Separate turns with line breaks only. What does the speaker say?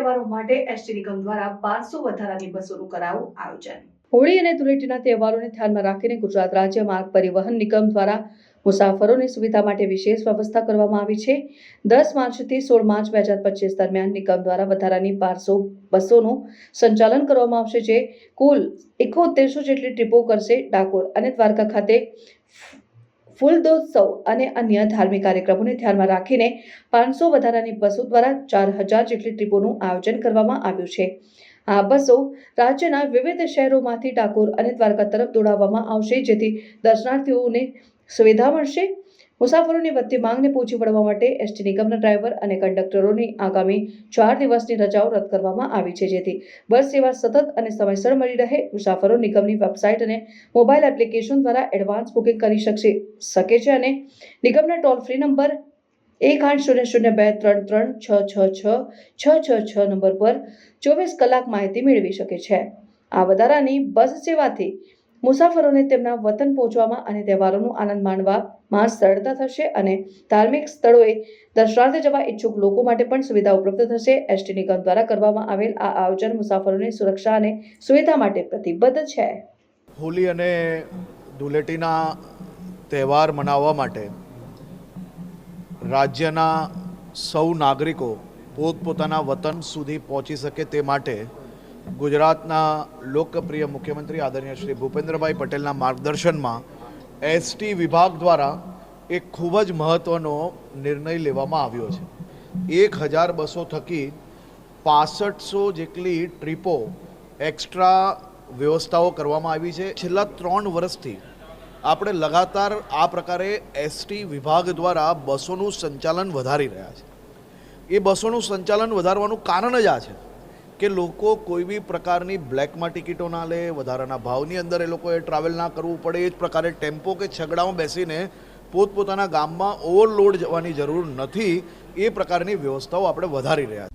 તહેવારો માટે એસટી નિગમ દ્વારા બારસો વધારાની બસોનું કરાવું આયોજન.
હોળી અને ધૂળેટીના તહેવારોને ધ્યાનમાં રાખીને ગુજરાત રાજ્ય માર્ગ પરિવહન નિગમ દ્વારા મુસાફરોની સુવિધા માટે વિશેષ વ્યવસ્થા કરવામાં આવી છે. દસ માર્ચથી સોળ માર્ચ બે હજાર પચીસ દરમિયાન નિગમ દ્વારા વધારાની બારસો બસોનું સંચાલન કરવામાં આવશે, જે કુલ એકોતેરસો જેટલી ટ્રીપો કરશે ડાકોર અને દ્વારકા ખાતે ફૂલદોત્સવ અને અન્ય ધાર્મિક કાર્યક્રમોને ધ્યાનમાં રાખીને પાંચસો વધારાની બસો દ્વારા ચાર હજાર જેટલી ટ્રીપોનું આયોજન કરવામાં આવ્યું છે. આ બસો રાજ્યના વિવિધ શહેરોમાંથી ડાકોર અને દ્વારકા તરફ દોડાવવામાં આવશે, જેથી દર્શનાર્થીઓને સુવિધા મળશે. મુસાફરોની વધતી માંગને પહોંચી વળવા માટે એસટી નિગમના ડ્રાઈવર અને કંડક્ટરોની આગામી ચાર દિવસની રજાઓ રદ કરવામાં આવી છે, જેથી બસ સેવા સતત અને સમયસર મળી રહે, મુસાફરો નિગમની વેબસાઇટ અને મોબાઈલ એપ્લિકેશન દ્વારા એડવાન્સ બુકિંગ કરી શકશે, શકે છે અને નિગમના ટોલ ફ્રી નંબર એક આઠ શૂન્ય શૂન્ય બે ત્રણ ત્રણ છ છ છ છ છ છ નંબર પર ચોવીસ કલાક માહિતી મેળવી શકે છે. આ વધારાની બસ સેવાથી મુસાફરોને તેમના વતન પહોંચવામાં અને તહેવારોનો આનંદ માણવામાં સરળતા થશે અને ધાર્મિક સ્થળોએ દર્શનાર્થે જવા ઈચ્છુક લોકો માટે પણ સુવિધા ઉપલબ્ધ થશે. એસટી નિગમ દ્વારા કરવામાં આવેલ આ આયોજન મુસાફરોની સુરક્ષા અને સુવિધા માટે પ્રતિબદ્ધ છે.
હોલી અને ધૂળેટીના તહેવાર મનાવવા માટે રાજ્યના સૌ નાગરિકો પોતપોતાના વતન સુધી પહોંચી શકે તે માટે ગુજરાતના લોકપ્રિય મુખ્યમંત્રી આદરણીય શ્રી ભૂપેન્દ્રભાઈ પટેલના માર્ગદર્શનમાં એસટી વિભાગ દ્વારા એક ખૂબ જ મહત્ત્વનો નિર્ણય લેવામાં આવ્યો છે. એક હજાર બસો થકી પાસઠસો જેટલી ટ્રીપો એક્સ્ટ્રા વ્યવસ્થાઓ કરવામાં આવી છે. છેલ્લા ત્રણ વર્ષથી આપણે લગાતાર આ પ્રકારે એસટી વિભાગ દ્વારા બસોનું સંચાલન વધારી રહ્યા છે. એ બસોનું સંચાલન વધારવાનું કારણ જ આ છે. કે લોકો કોઈ બી પ્રકારની બ્લેકમાં ટિકિટો ના લે, વધારાના ભાવની અંદર એ લોકોએ ટ્રાવેલ ના કરવું પડે, એ જ પ્રકારે ટેમ્પો કે છગડામાં બેસીને પોતપોતાના ગામમાં ઓવરલોડ જવાની જરૂર નથી, એ પ્રકારની વ્યવસ્થાઓ આપણે વધારી રહ્યા